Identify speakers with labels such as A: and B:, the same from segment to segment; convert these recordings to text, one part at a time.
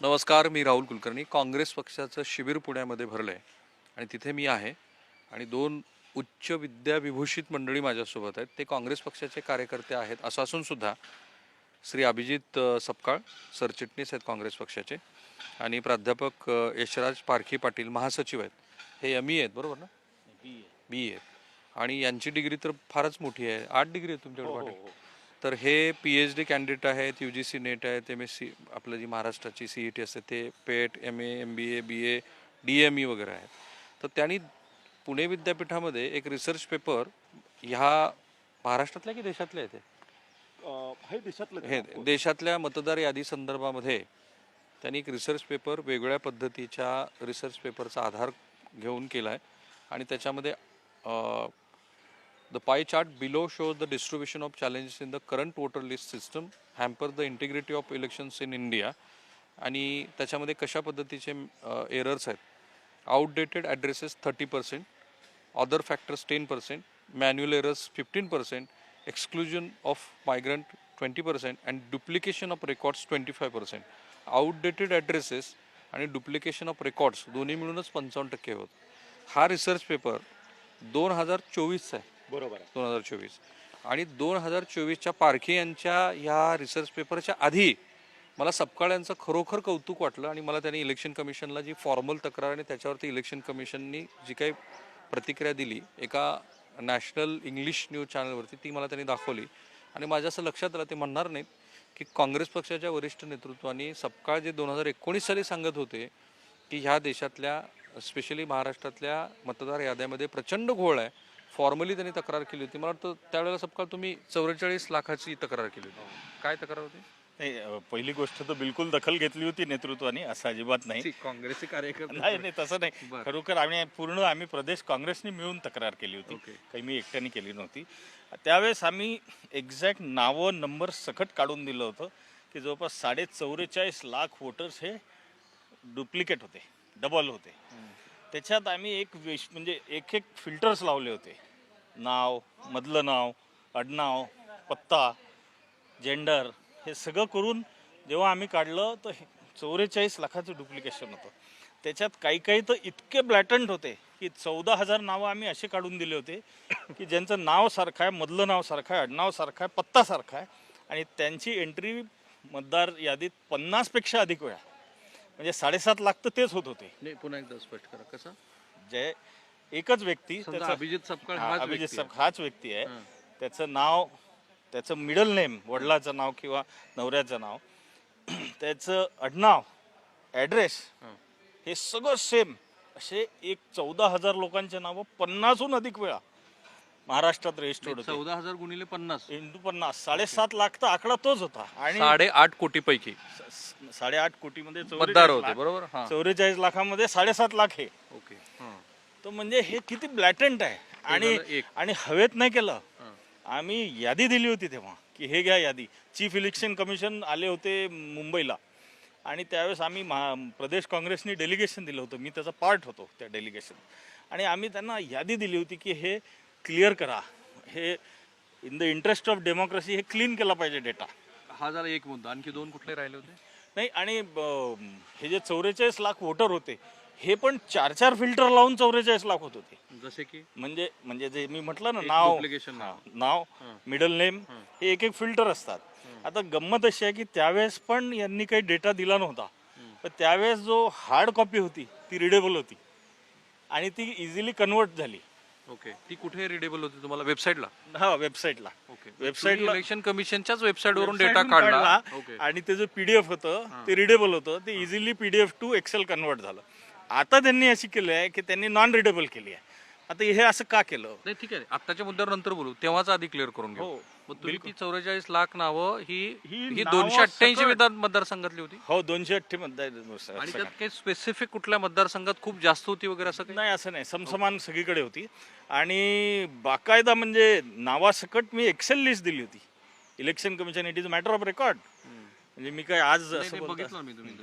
A: नमस्कार मी राहुल कुलकर्णी. काँग्रेस पक्षाचं शिबिर पुण्यामध्ये भरलं आहे आणि तिथे मी आहे आणि दोन उच्च विद्याविभूषित मंडळी माझ्यासोबत आहेत. ते काँग्रेस पक्षाचे कार्यकर्ते आहेत. असं असून सुद्धा श्री अभिजित सपकाळ सरचिटणीस आहेत काँग्रेस पक्षाचे. आणि प्राध्यापक यशराज पारखी पाटील महासचिव आहेत. हे एम ई आहेत बरोबर ना? बी आहेत. आणि यांची डिग्री तर फारच मोठी आहे. आठ डिग्री आहे तुमच्याकडे पाटील? तर हे पी एच डी कॅन्डिडेट आहेत यू जी सी नेट आहेत एम एस सी आपलं जी महाराष्ट्राची सी ई टी असते ते PET M A M B A B A D M E वगैरे आहेत. तर त्यांनी पुणे विद्यापीठामध्ये एक रिसर्च पेपर ह्या महाराष्ट्रातल्या की देशातल्या आहे ते?
B: हे देशातलं
A: हे देशातल्या मतदार यादी संदर्भामध्ये त्यांनी एक रिसर्च पेपर वेगळ्या पद्धतीच्या रिसर्च पेपरचा आधार घेऊन केला आहे आणि त्याच्यामध्ये The pie chart below shows the distribution of challenges in the current voter list system hamper the integrity of elections in India. आणि त्याच्यामध्ये कशा पद्धतीचे एरर्स आहेत outdated addresses thirty percent other factors ten percent manual errors fifteen percent exclusion of migrant twenty percent and duplication of records twenty five percent outdated addresses आणि duplication of records दोन्ही मिळूनच पंचावन्न टक्के होत हा रिसर्च पेपर दोन हजार चोवीसचा आहे.
B: बरोबर आहे.
A: दोन हजार चोवीस. आणि दोन हजार चोवीसच्या पारखे यांच्या ह्या रिसर्च पेपरच्या आधी मला सपकाळ यांचं खरोखर कौतुक वाटलं आणि मला त्यांनी इलेक्शन कमिशनला जी फॉर्मल तक्रार आणि त्याच्यावरती इलेक्शन कमिशननी जी काही प्रतिक्रिया दिली एका नॅशनल इंग्लिश न्यूज चॅनलवरती ती मला त्यांनी दाखवली. आणि माझ्या असं लक्षात आलं ते म्हणणार नाहीत की काँग्रेस पक्षाच्या वरिष्ठ नेतृत्वाने सपकाळ जे दोन हजार एकोणीस साली सांगत होते की ह्या देशातल्या स्पेशली महाराष्ट्रातल्या मतदार याद्यामध्ये प्रचंड घोळ आहे. फॉर्मली त्यांनी तक्रार केली होती. मला वाटतं त्यावेळेला सपकाळ तुम्ही चौवेचाळीस लाखाची तक्रार केली होती. काय तक्रार होती?
B: नाही पहिली गोष्ट तर बिलकुल दखल घेतली होती नेतृत्वाने असं अजिबात नाही.
A: काँग्रेसचे कार्यकर्ते
B: नाही नाही तसं नाही. खरोखर आम्ही पूर्ण आम्ही प्रदेश काँग्रेसने मिळून तक्रार केली होती. काही मी एकट्याने केली नव्हती. त्यावेळेस आम्ही एक्झॅक्ट नावं नंबर सकट काढून दिलं होतं की जवळपास साडे चौवेचाळीस लाख वोटर्स हे डुप्लिकेट होते डबल होते. त्याच्यात आम्ही एक विश म्हणजे एक एक फिल्टर्स लावले होते. नाव मधलं नाव आडनाव पत्ता जेंडर हे सगळं करून जेव्हा आम्ही काढलं तर चौवेचाळीस लाखाचं डुप्लिकेशन होतं. त्याच्यात काही काही तर इतके ब्लॅटंट होते की चौदा हजार नावं आम्ही असे काढून दिले होते की ज्यांचं नाव सारखं आहे मधलं नाव सारखं आहे आडनाव सारखं आहे पत्ता सारखा आहे आणि त्यांची एंट्री मतदार यादीत पन्नासपेक्षा अधिक वेळा. म्हणजे साडेसात लाख तर तेच होत होते.
A: नाही पुन्हा एकदा स्पष्ट करा. कसं?
B: जे एकच व्यक्ती
A: समजा
B: त्याचं-
A: अभिजित सपकाळ
B: हा,
A: हाच
B: अभिजित
A: व्यक्ती आहे.
B: सप- हाच व्यक्ती आहे. त्याचं नाव त्याचं मिडल नेम वडिलाचं नाव किंवा नवऱ्याचं नाव त्याचं आडनाव ॲड्रेस
A: हां.
B: सगळं सेम असे एक चौदा हजार लोकांचे नावं पन्नासहून अधिक वेळा महाराष्ट्रात रजिस्टर्ड होते.
A: चौदा हजार गुणिले पन्नास.
B: इंटू पन्नास. साडेसात लाख तर आकडा तोच होता. आणि
A: साडेआठ कोटी पैकी
B: स- साडेआठ कोटीमध्ये
A: मतदार
B: 44
A: होते
B: लाख.
A: बरोबर? हा.
B: चौवेचाळीस लाखामध्ये साडेसात लाख हे.
A: ओके.
B: तर म्हणजे हे किती ब्लॅटंट आहे. आणि
A: एक.
B: आणि हवेत नाही केलं. आम्ही यादी दिली होती तेव्हा की हे घ्या यादी. चीफ इलेक्शन कमिशन आले होते मुंबईला. आणि त्यावेळेस आम्ही महा प्रदेश काँग्रेसने डेलिगेशन दिलं होतं. मी त्याचा पार्ट होतो त्या डेलिगेशन आणि आम्ही त्यांना यादी दिली होती की हे क्लिअर करा. हे in the interest of democracy हे क्लीन केला पाहिजे डेटा
A: हा झाला एक मुद्दा. आणखी दोन कुठले राहिले होते?
B: नाही आणि ब- हे जे चौवेचाळीस लाख वोटर होते हे पण चार चार फिल्टर लावून चौवेचाळीस लाख होत होते.
A: जसे की?
B: म्हणजे म्हणजे जे मी म्हटलं ना नाव.
A: duplication
B: हा,
A: नाव.
B: मिडल नेम हे. एक एक फिल्टर असतात. आता गंमत अशी आहे की त्यावेळेस पण यांनी काही डेटा दिला नव्हता. पण त्यावेळेस जो हार्ड कॉपी होती ती रिडेबल होती. आणि ती इझिली कन्वर्ट झाली.
A: ओके ती कुठे रिडेबल होती तुम्हाला? वेबसाईटला
B: हा वेबसाईटला
A: ओके
B: वेबसाईटला
A: इलेक्शन कमिशनच्याच वेबसाईट वरून डेटा काढला.
B: काढला.
A: ओके
B: आणि ते जे पीडीएफ होतं ते रिडेबल होतं. ते easily PDF to Excel convert झालं. आता त्यांनी अशी केली आहे की त्यांनी नॉन रिडेबल केली आहे. आता हे असं का केलं?
A: नाही ठीक आहे. आत्ताच्या मुद्द्यावर नंतर बोलू. तेव्हाच आधी क्लिअर करून घेऊ.
B: हो,
A: मग तुम्ही ती चौवेचाळीस लाख नावं ही
B: ही
A: ही
B: नावं
A: दोनशे अठ्ठ्याऐंशी
B: सकट-
A: विधान मतदारसंघातली होती?
B: हो दोनशे अठ्ठे
A: आणि
B: मतदार
A: त्यात काही स्पेसिफिक कुठल्या मतदारसंघात खूप जास्त होती वगैरे असं काही?
B: नाही असं नाही. समसमान सगळीकडे होती. आणि बाकायदा म्हणजे नावासकट मी एक्सेल लिस्ट दिली होती. Election commission it is matter of record म्हणजे मी काय आज
A: नाही,
B: असं बोलतो
A: बघितलं मी तुम्ही.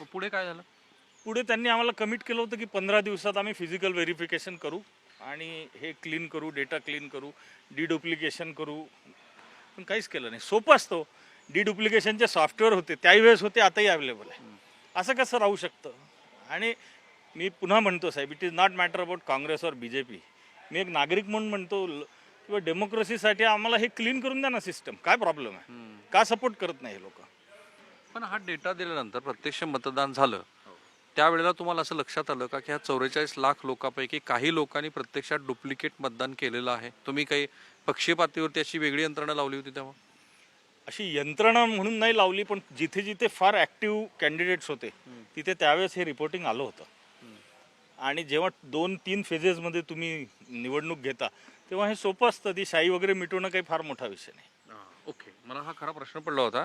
A: मग पुढे काय झालं?
B: पुढे त्यांनी आम्हाला कमिट केलं होतं की पंधरा दिवसात आम्ही फिजिकल व्हेरिफिकेशन करू आणि हे क्लीन करू डेटा क्लीन करू डिडुप्लिकेशन करू. पण काहीच केलं नाही. सोपं असतो डिडुप्लिकेशनचे सॉफ्टवेअर होते त्याही वेळेस होते आताही अवेलेबल आहे. असं कसं राहू शकतं? आणि मी पुन्हा म्हणतो साहेब it is not matter about Congress और बी जे पी मी एक नागरिक म्हणून म्हणतो किंवा डेमोक्रेसीसाठी आम्हाला हे क्लीन करून द्या ना सिस्टम काय प्रॉब्लेम आहे? का सपोर्ट करत नाही हे लोक?
A: पण हा डेटा दिल्यानंतर प्रत्यक्ष मतदान झालं. त्यावेळेला तुम्हाला असं लक्षात आलं का की ह्या चौवेचाळीस लाख लोकांपैकी काही लोकांनी प्रत्यक्षात डुप्लिकेट मतदान केलेलं आहे? तुम्ही काही पक्षपातीवरती अशी वेगळी यंत्रणा लावली होती तेव्हा?
B: अशी यंत्रणा म्हणून नाही लावली पण जिथे जिथे फार ॲक्टिव्ह कॅन्डिडेट्स होते तिथे त्यावेळेस हे रिपोर्टिंग आलं होतं. आणि जेव्हा दोन तीन फेजेसमध्ये तुम्ही निवडणूक घेता तेव्हा हे सोपं असतं. ती शाही वगैरे मिटवणं काही फार मोठा विषय नाही.
A: ओके. मला हा खरा प्रश्न पडला होता.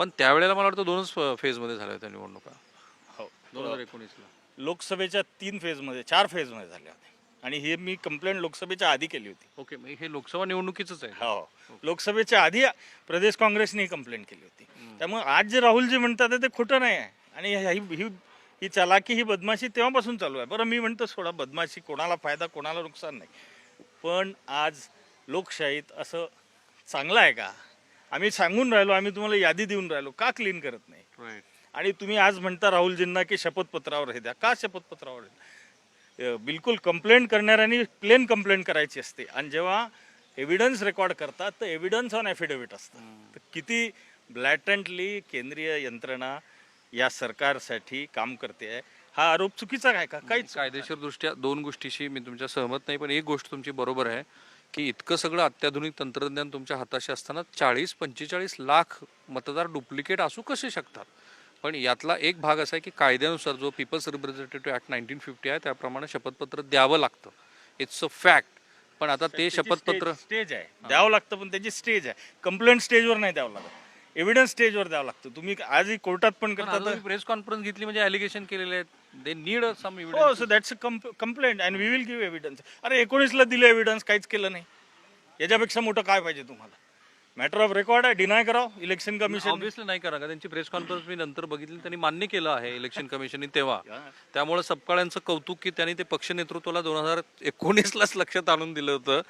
A: पण त्यावेळेला मला वाटतं दोनच फेजमध्ये झाल्या होत्या निवडणुका. दोन हजार एकोणीसला.
B: लोकसभेच्या तीन फेजमध्ये चार फेजमध्ये झाल्या होत्या आणि हे मी कंप्लेंट लोकसभेच्या आधी केली होती.
A: ओके मग हे लोकसभा निवडणुकीच आहे.
B: हो. लोकसभेच्या आधी प्रदेश काँग्रेसने कंप्लेंट केली होती. त्यामुळे आज जे राहुलजी म्हणतात ते खोटं नाही आहे. आणि ही ही ही चलाकी ही बदमाशी तेव्हापासून चालू आहे. बरं मी म्हणतो सोडा बदमाशी कोणाला फायदा कोणाला नुकसान नाही. पण आज लोकशाहीत असं चांगलं आहे का? आम्ही सांगून राहिलो आम्ही तुम्हाला यादी देऊन राहिलो. का क्लीन करत नाही? आणि तुम्ही आज म्हणता राहुलजींना की शपथपत्रावर हे द्या. का शपथपत्रावर द्या? बिलकुल कंप्लेंट करणाऱ्यांनी प्लेन कंप्लेंट करायची असते. आणि जेव्हा एव्हिडन्स रेकॉर्ड करतात तर एव्हिडन्स ऑन ॲफिडेव्हिट असतं. तर किती ब्लॅटंटली केंद्रीय यंत्रणा या सरकारसाठी काम करते आहे. हा आरोप चुकीचा आहे का? काहीच
A: कायदेशीर दृष्ट्या दोन गोष्टीशी मी तुमच्या सहमत नाही पण एक गोष्ट तुमची बरोबर आहे की इतकं सगळं अत्याधुनिक तंत्रज्ञान तुमच्या हाताशी असताना चाळीस पंचेचाळीस लाख मतदार डुप्लिकेट असू कसे शकतात? पण यातला एक भाग असा आहे की कायद्यानुसार जो people's representative act nineteen fifty आहे त्याप्रमाणे शपथपत्र द्यावं लागतं. इट्स अ फॅक्ट पण आता ते शपथपत्र
B: स्टेज आहे. द्यावं लागतं पण त्याची स्टेज आहे. कंप्लेंट स्टेजवर नाही द्यावं लागत. एव्हिडन्स स्टेजवर द्यावं लागतं. तुम्ही आजही कोर्टात पण करता
A: प्रेस कॉन्फरन्स घेतली म्हणजे ॲलिगेशन केलेले आहेत. दे नीड सम
B: हो so that's a complaint and we will give evidence अरे एकोणीसला दिलं एव्हिडन्स काहीच केलं नाही. याच्यापेक्षा मोठं काय पाहिजे तुम्हाला? मॅटर ऑफ रेकॉर्ड आहे. डिनाय करावं. इलेक्शन कमिशन
A: ऑब्व्हियसली नाही करा का त्यांची प्रेस कॉन्फरन्स मी नंतर बघितली. त्यांनी मान्य केलं आहे इलेक्शन कमिशनने तेव्हा. त्यामुळे सपकाळ्यांचं कौतुक की त्यांनी ते पक्ष नेतृत्वाला दोन हजार एकोणीसलाच लक्षात आणून दिलं होतं.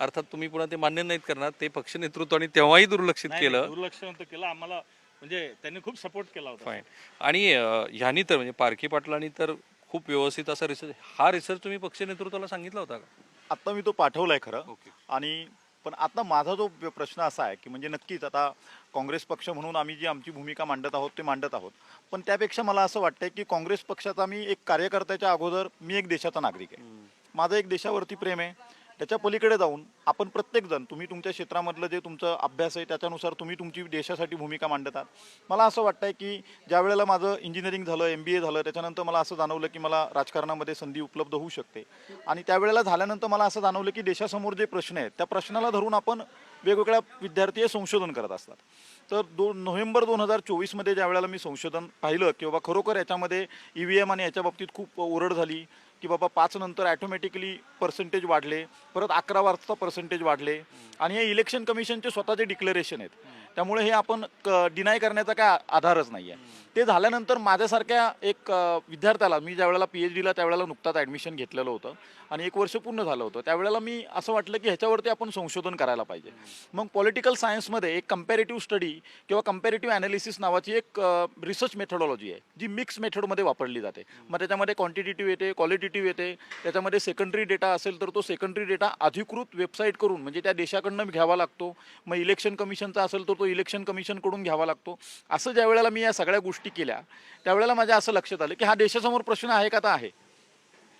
A: अर्थात तुम्ही पुन्हा ते मान्य नाहीत करणार. ते पक्ष नेतृत्वाने तेव्हाही दुर्लक्षित केलं.
B: दुर्लक्ष नव्हतं केलं. आम्हाला म्हणजे त्यांनी खूप सपोर्ट केला होता.
A: फाईन आणि अं, ह्यांनी तर म्हणजे पारखी पाटलांनी तर खूप व्यवस्थित असा रिसर्च हा रिसर्च तुम्ही पक्ष नेतृत्वाला सांगितला होता का?
C: आता मी तो पाठवलाय खरं.
A: ओके.
C: आणि पण आता माझा जो प्रश्न असा आहे की म्हणजे नक्कीच आता काँग्रेस पक्ष म्हणून आम्ही जी आमची भूमिका मांडत आहोत ते मांडत आहोत. पण त्यापेक्षा मला असं वाटतंय की काँग्रेस पक्षाचा मी एक कार्यकर्त्याच्या अगोदर मी एक देशाचा नागरिक आहे. माझं एक देशावरती प्रेम आहे. त्याच्या पलीकडे जाऊन आपण प्रत्येकजण तुम्ही तुमच्या क्षेत्रामधलं जे तुमचं अभ्यास आहे त्याच्यानुसार तुम्ही तुमची देशासाठी भूमिका मांडतात. मला असं वाटतंय की ज्या वेळेला माझं इंजिनिअरिंग झालं एम बी ए झालं त्याच्यानंतर मला असं जाणवलं की मला राजकारणामध्ये संधी उपलब्ध होऊ शकते. आणि त्यावेळेला झाल्यानंतर मला असं जाणवलं की देशासमोर जे प्रश्न आहेत त्या प्रश्नाला धरून आपण वेगवेगळ्या विद्यार्थी हे संशोधन करत असतात. तर दोन नोव्हेंबर दोन हजार चोवीसमध्ये ज्या वेळेला मी संशोधन पाहिलं की बाबा खरोखर याच्यामध्ये ई व्ही एम आणि याच्या बाबतीत खूप ओरड झाली की बाबा पाच नंतर ॲटोमॅटिकली पर्सेंटेज वाढले परत अकरा वाजता पर्सेंटेज वाढले. आणि हे इलेक्शन कमिशनचे स्वतःचे डिक्लेरेशन आहेत. त्यामुळे हे आपण डिनाय करण्याचा काय आधारच नाही आहे ते झाल्यानंतर माझ्यासारख्या एक विद्यार्थ्याला मी ज्यावेळेला पी एच डीला त्यावेळेला नुकताच ॲडमिशन घेतलेलं होतं. आणि एक वर्ष पूर्ण झालं होतं. त्यावेळेला मी असं वाटलं की ह्याच्यावरती आपण संशोधन करायला पाहिजे. मग पॉलिटिकल सायन्समध्ये एक कम्पॅरेटिव्ह स्टडी किंवा कम्पॅरेटिव्ह ॲनालिसिस नावाची एक रिसर्च मेथडॉलॉजी आहे जी मिक्स मेथडमध्ये वापरली जाते. मग त्याच्यामध्ये क्वांटिटेटिव्ह येते क्वालिटी कॉम्पिटिटिव्ह येते. त्याच्यामध्ये सेकंडरी डेटा असेल तर तो सेकंडरी डेटा अधिकृत वेबसाईट करून म्हणजे त्या देशाकडनं घ्यावा लागतो. मग इलेक्शन कमिशनचा असेल तर तो इलेक्शन कमिशनकडून घ्यावा लागतो. असं ज्या वेळेला मी या सगळ्या गोष्टी केल्या त्यावेळेला माझ्या असं लक्षात आलं की हा देशासमोर प्रश्न आहे का? तर आहे.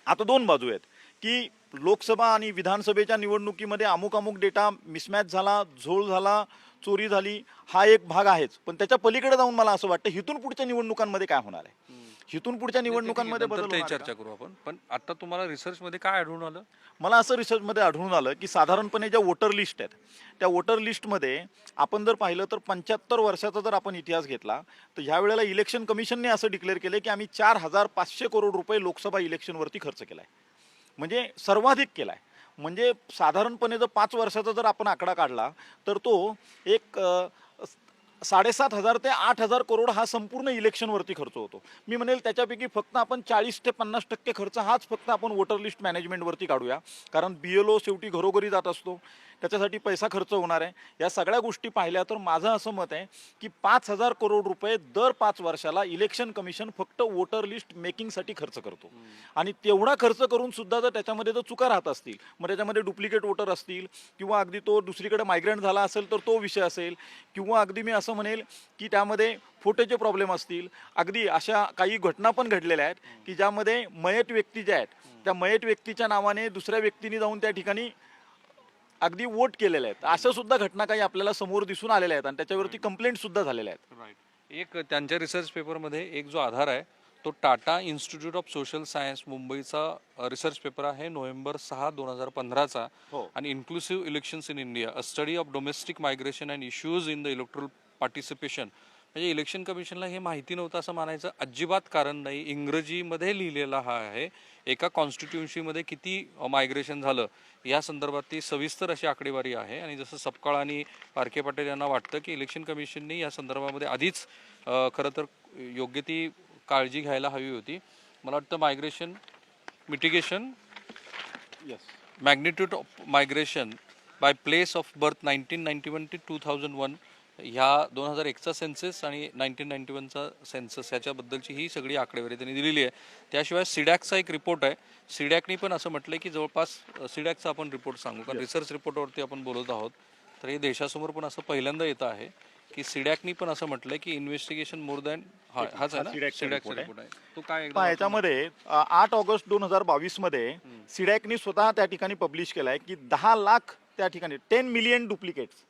C: आता दोन बाजू आहेत. की लोकसभा आणि विधानसभेच्या निवडणुकीमध्ये अमुक अमुक डेटा मिसमॅच झाला झोळ झाला चोरी झाली हा एक भाग आहेच. पण त्याच्या पलीकडे जाऊन मला असं वाटतं हिथून पुढच्या निवडणुकांमध्ये काय होणार आहे? हिथून पुढच्या निवडणुकांमध्ये बदल
A: ते
C: होणार आहे
A: चर्चा करू आपण. पण आता तुम्हाला रिसर्च मध्ये काय आढळून आलं?
C: मला असं रिसर्चमध्ये आढळून आलं की साधारणपणे ज्या वोटर लिस्ट आहेत त्या वोटर लिस्टमध्ये आपण जर पाहिलं तर पंच्याहत्तर वर्षाचा जर आपण इतिहास घेतला तर ह्या वेळेला इलेक्शन कमिशनने असं डिक्लेअर केलं की आम्ही चार हजार पाचशे करोड रुपये लोकसभा इलेक्शनवरती खर्च केला आहे म्हणजे सर्वाधिक केला आहे म्हणजे साधारणपणे जर पाच वर्षाचा जर आपण आकडा काढला तर तो एक अ, साडेसात हजार ते आठ हजार करोड हा संपूर्ण इलेक्शनवरती खर्च होतो. मी म्हणेल त्याच्यापैकी फक्त आपण चाळीस ते पन्नास टक्के खर्च हाच फक्त आपण वोटर लिस्ट मॅनेजमेंटवरती काढूया. कारण बी एल ओ शेवटी घरोघरी जात असतो. त्याच्यासाठी पैसा खर्च होणार आहे. या सगळ्या गोष्टी पाहिल्या तर माझं असं मत आहे की पाच हजार करोड रुपये दर पाच वर्षाला इलेक्शन कमिशन फक्त वोटर लिस्ट मेकिंगसाठी खर्च करतो. आणि तेवढा खर्च करून सुद्धा जर त्याच्यामध्ये जर चुका राहत असतील मग त्याच्यामध्ये डुप्लिकेट वोटर असतील किंवा अगदी तो दुसरीकडे मायग्रेंट झाला असेल तर तो विषय असेल किंवा अगदी मी असं म्हणेल की त्यामध्ये फोटोचे प्रॉब्लेम असतील. अगदी अशा काही घटना पण घडलेल्या आहेत की ज्यामध्ये मयत व्यक्ती ज्या आहेत त्या मयत व्यक्तीच्या नावाने दुसऱ्या व्यक्तीने जाऊन त्या ठिकाणी अगदी वोट केलेल्या आहेत. अशा सुद्धा घटना काही आपल्याला समोर दिसून आलेल्या आहेत आणि त्याच्यावरती कंप्लेंट सुद्धा झालेल्या आहेत.
A: राईट एक त्यांच्या रिसर्च पेपरमध्ये एक जो आधार आहे तो Tata institute of social science मुंबईचा रिसर्च पेपर आहे नोव्हेंबर सहा दोन हजार पंधराचा.
C: हो.
A: आणि inclusive elections in India a study of domestic migration and issues in the electoral participation म्हणजे इलेक्शन कमिशनला हे माहिती नव्हतं असं मानायचं. अजिबात कारण नाही. इंग्रजीमध्ये लिहिलेला हा आहे. एका कॉन्स्टिट्युन्सीमध्ये किती मायग्रेशन झालं या संदर्भात ती सविस्तर अशी आकडेवारी आहे. आणि जसं सपकाळ आणि पारखे पाटील यांना वाटतं की इलेक्शन कमिशनने या संदर्भामध्ये आधीच खरं तर योग्य ती काळजी घ्यायला हवी होती. मला वाटतं migration mitigation magnitude of migration by place of birth nineteen ninety one ते टू थाउजंड वन ह्या दोन हजार एकचा सेन्सेस आणि नाईन्टीन नाईन्टी वनचा सेन्सस ह्याच्याबद्दलची ही सगळी आकडेवारी त्यांनी दिलेली आहे. त्याशिवाय सिडॅकचा एक रिपोर्ट आहे. सिडॅकनी पण असं म्हटलं की जवळपास सिडॅकचा आपण रिपोर्ट सांगू. कारण रिसर्च रिपोर्टवरती आपण बोलत आहोत. तर हे देशासमोर पण असं पहिल्यांदा येतं आहे की सिडॅकनी पण असं म्हटलंय की इन्व्हेस्टिगेशन मोर दॅन हा हाच
C: याच्यामध्ये आठ ऑगस्ट दोन हजार बावीसमध्ये सिडॅकनी स्वतः त्या ठिकाणी पब्लिश केलाय की दहा लाख त्या ठिकाणी टेन मिलियन डुप्लिकेट्स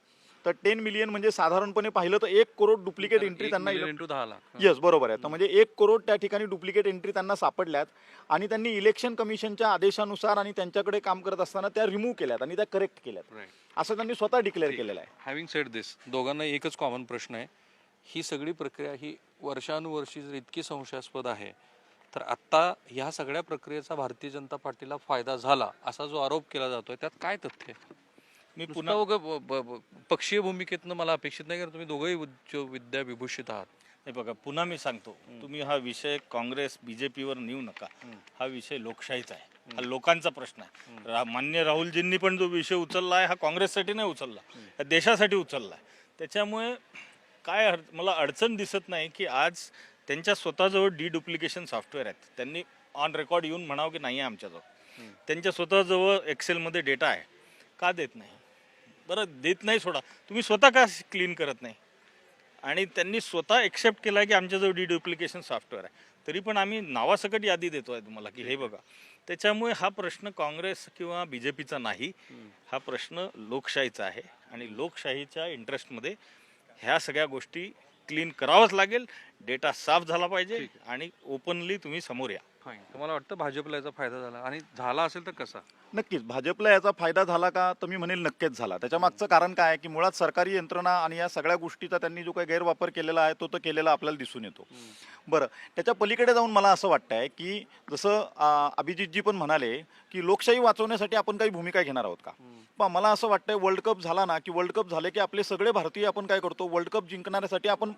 C: तर टेन मिलियन म्हणजे साधारणपणे पाहिलं तर एक करोड डुप्लिकेट एंट्री त्यांना
A: दहा लाख.
C: येस बरोबर आहे. तर म्हणजे एक करोड त्या ठिकाणी डुप्लिकेट एंट्री त्यांना सापडल्यात आणि त्यांनी इलेक्शन कमिशनच्या आदेशानुसार आणि त्यांच्याकडे काम करत असताना त्या रिमूव्ह केल्यात आणि त्या करेक्ट केल्यात. असं त्यांनी स्वतः डिक्लेअर केलेलं आहे.
A: हॅव्हिंग सेड दिस दोघांना एकच कॉमन प्रश्न आहे. ही सगळी प्रक्रिया ही वर्षानुवर्षी जर इतकी संशयास्पद आहे तर आत्ता ह्या सगळ्या प्रक्रियेचा भारतीय जनता पार्टीला फायदा झाला असा जो आरोप केला जातोय त्यात काय तथ्य आहे?
B: मी पुन्हा
A: ब- पक्षीय भूमिकेतनं मला अपेक्षित नाही कारण तुम्ही दोघंही उच्च विद्या विभूषित आहात.
B: हे बघा पुन्हा मी सांगतो. तुम्ही हा विषय काँग्रेस बीजेपीवर नेऊ नका. हा विषय लोकशाहीचा आहे. हा लोकांचा प्रश्न आहे. मान्य राहुलजींनी पण जो विषय उचलला आहे हा काँग्रेससाठी नाही उचलला. देशासाठी उचलला आहे. त्याच्यामुळे काय मला अडचण दिसत नाही की आज त्यांच्या स्वतःजवळ डिडुप्लिकेशन सॉफ्टवेअर आहेत. त्यांनी ऑन रेकॉर्ड येऊन म्हणावं की नाही आहे आमच्याजवळ. त्यांच्या स्वतःजवळ एक्सेलमध्ये डेटा आहे. का देत नाही? बरं देत नाही सोडा. तुम्ही स्वतः का क्लीन करत नाही? आणि त्यांनी स्वतः एक्सेप्ट केला की आमच्याजवळ डिडुप्लिकेशन सॉफ्टवेअर आहे. तरी पण आम्ही नावासकट यादी देतो आहे तुम्हाला की हे बघा. त्याच्यामुळे हा प्रश्न काँग्रेस किंवा बी जे पीचा नाही. हा प्रश्न लोकशाहीचा आहे. आणि लोकशाहीच्या इंटरेस्टमध्ये ह्या सगळ्या गोष्टी क्लीन करावंच लागेल. डेटा साफ झाला पाहिजे आणि ओपनली तुम्ही समोर या.
A: फाईन. तुम्हाला वाटतं भाजपला याचा फायदा झाला. आणि झाला असेल तर कसा?
C: नक्कीच. भाजपला याचा फायदा झाला का? तर मी म्हणेल नक्कीच झाला. त्याच्या मागचं कारण काय आहे की मुळात सरकारी यंत्रणा आणि या सगळ्या गोष्टीचा त्यांनी जो काही गैरवापर केलेला आहे तो तर केलेला आपल्याला दिसून येतो. बरं. त्याच्या पलीकडे जाऊन मला असं वाटतं आहे की जसं आ, अभिजितजी पण म्हणाले की लोकशाही वाचवण्यासाठी आपण काही भूमिका घेणार आहोत का? पण मला असं वाटतंय वर्ल्ड कप झाला ना की वर्ल्ड कप झाले की आपले सगळे भारतीय आपण काय करतो? वर्ल्ड कप जिंकण्यासाठी आपण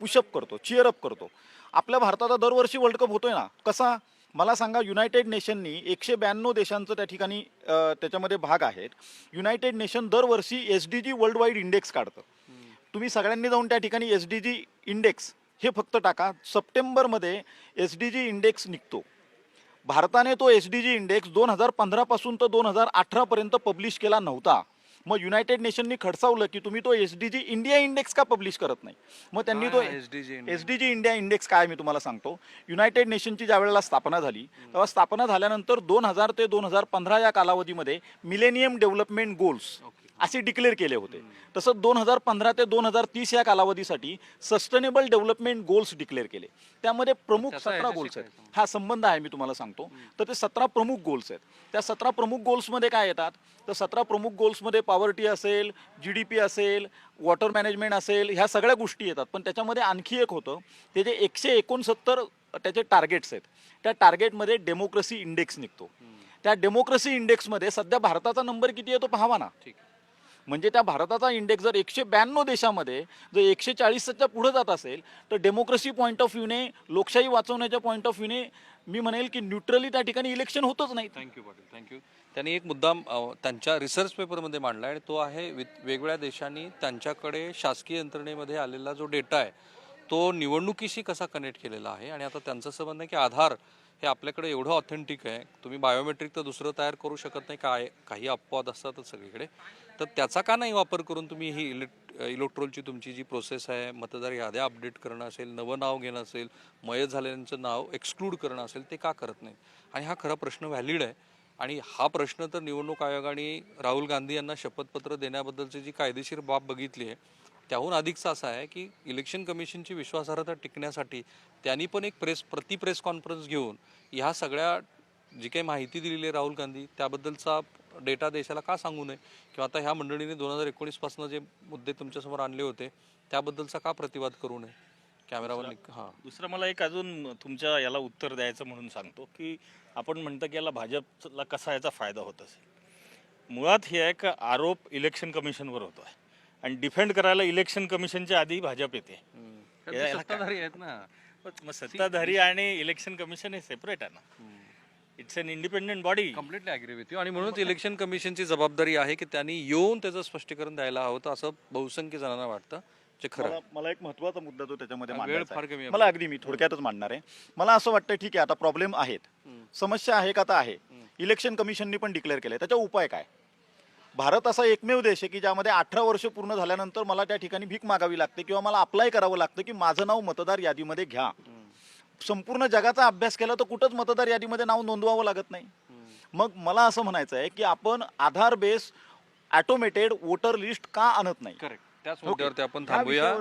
C: पुशअप करतो चिअरअप करतो. आपल्या भारताचा दरवर्षी वर्ल्ड कप होतोय ना. कसा? मला सांगा युनायटेड नेशननी एकशे ब्याण्णव देशांचं त्या ठिकाणी त्याच्यामध्ये भाग आहेत. युनायटेड नेशन दरवर्षी S D G world wide index काढतं. तुम्ही सगळ्यांनी जाऊन त्या ठिकाणी एस डी जी इंडेक्स हे फक्त टाका. सप्टेंबरमध्ये एस डी जी इंडेक्स निघतो. भारताने तो एस डी जी इंडेक्स दोन हजार पंधरापासून तर दोन हजार अठरापर्यंत पब्लिश केला नव्हता. मग युनायटेड नेशननी खडसावलं की तुम्ही तो S D G India index का पब्लिश करत नाही? मग त्यांनी तो
A: काय आहे SDG India?
C: S D G India index काय मी तुम्हाला सांगतो. युनायटेड नेशनची ज्या वेळेला स्थापना झाली तेव्हा स्थापना झाल्यानंतर दोन हजार ते दोन हजार पंधरा या कालावधीमध्ये मिलेनियम डेव्हलपमेंट गोल्स असे डिक्लेअर केले होते. तसं दोन हजार पंधरा ते दोन हजार तीस या कालावधीसाठी सस्टेनेबल डेव्हलपमेंट गोल्स डिक्लेअर केले. त्यामध्ये प्रमुख सतरा गोल्स आहेत. हा संबंध आहे मी तुम्हाला सांगतो. तर ते सतरा प्रमुख गोल्स आहेत. त्या सतरा प्रमुख गोल्समध्ये काय येतात? तर सतरा प्रमुख गोल्समध्ये पॉवर्टी असेल जी डी पी असेल वॉटर मॅनेजमेंट असेल ह्या सगळ्या गोष्टी येतात. पण त्याच्यामध्ये आणखी एक होतं ते जे एकशे एकोणसत्तर त्याचे टार्गेट्स आहेत. त्या टार्गेटमध्ये डेमोक्रेसी इंडेक्स निघतो. त्या डेमोक्रेसी इंडेक्समध्ये सध्या भारताचा नंबर किती आहे तो पाहावा ना.
A: ठीक
C: म्हणजे त्या भारताचा इंडेक्स जर एकशे ब्याण्णव देशामध्ये जर एकशे चाळीसच्या पुढे जात असेल तर डेमोक्रेसी पॉईंट ऑफ व्ह्यूने लोकशाही वाचवण्याच्या पॉईंट ऑफ व्ह्यूने मी म्हणेल की न्यूट्रली त्या ठिकाणी इलेक्शन होतच नाही
A: थँक्यू पाटील. थँक्यू त्यांनी एक मुद्दाम त्यांच्या रिसर्च पेपरमध्ये मांडला आणि तो आहे वि- वेगवेगळ्या देशांनी त्यांच्याकडे शासकीय यंत्रणेमध्ये आलेला जो डेटा आहे तो निवडणुकीशी कसा कनेक्ट केलेला आहे? आणि आता त्यांचं असं म्हणणं आहे की आधार हे आपल्याकडे एवढं ऑथेंटिक आहे. तुम्ही बायोमेट्रिक तर दुसरं तयार करू शकत नाही. काय काही अपवाद असतातच सगळीकडे. तर त्याचा का नाही वापर करून तुम्ही ही इलेक्ट इलेक्ट्रोलची तुमची जी प्रोसेस आहे मतदार याद्या अपडेट करणं असेल नवं नाव घेणं असेल मयत झालेल्यांचं नाव एक्सक्लूड करणं असेल ते का करत नाही? आणि हा खरा प्रश्न व्हॅलिड आहे. आणि हा प्रश्न तर निवडणूक आयोगाने राहुल गांधी यांना शपथपत्र देण्याबद्दलची जी कायदेशीर बाब बघितली आहे त्याहून अधिकचा असा आहे की इलेक्शन कमिशनची विश्वासार्हता टिकण्यासाठी त्यांनी पण एक प्रेस प्रति प्रेस कॉन्फरन्स घेऊन ह्या सगळ्या जी काही माहिती दिलेली आहे राहुल गांधी त्याबद्दलचा डेटा देशाला का सांगू नये? किंवा आता ह्या मंडळीने दोन हजार एकोणीसपासून जे मुद्दे तुमच्यासमोर आणले होते त्याबद्दलचा का प्रतिवाद करू नये? कॅमेरावर हां.
B: दुसरं मला एक अजून तुमच्या याला उत्तर द्यायचं म्हणून सांगतो की आपण म्हणतो की याला भाजपला कसा याचा फायदा होत असेल? मुळात हे आहे का आरोप इलेक्शन कमिशनवर होतो आहे आणि डिफेंड करायला इलेक्शन कमिशनच्या आधी भाजप येते. याला काय?
A: सत्ताधारी आहेत ना.
B: पण मग सत्ताधारी आणि इलेक्शन कमिशन हे सेपरेट आहे ना. It's an independent body
A: completely agree with you आणि म्हणूनच इलेक्शन कमिशनची जबाबदारी आहे की त्यांनी येऊन त्याचं स्पष्टीकरण द्यायला हवं असं बहुसंख्य जणांना वाटतं जे खरं
C: मला मला एक महत्त्वाचा मुद्दा जो त्याच्यामध्ये
A: वेळ
C: मांडायचा
A: फार
C: आहे.
A: कमी आहे.
C: मला अगदी मी थोडक्यातच मांडणार आहे. मला असं वाटतं ठीक आहे आता प्रॉब्लेम आहेत. समस्या आहे का आता आहे. इलेक्शन कमिशननी पण डिक्लेअर केलंय. त्याचा उपाय काय? भारत असा एकमेव देश आहे की ज्यामध्ये अठरा वर्ष पूर्ण झाल्यानंतर मला त्या ठिकाणी भीक मागावी लागते किंवा मला अप्लाय करावं लागतं की माझं नाव मतदार यादीमध्ये घ्या. संपूर्ण जगाचा अभ्यास केला तर कुठंच मतदार यादीमध्ये नाव नोंदवावं लागत नाही. मग मला असं म्हणायचं आहे की आपण Aadhaar base automated voter list का आणत नाही?
A: करेक्ट त्याच. मुद्द्यावरती आपण थांबूया.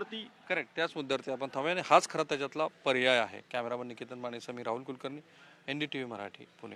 A: करेक्ट त्याच मुद्द्यावरती आपण थांबूया. आणि हाच खरा त्याच्यातला पर्याय आहे. कॅमेरामन निकेतन माने मी Rahul Kulkarni N D T V Marathi Pune.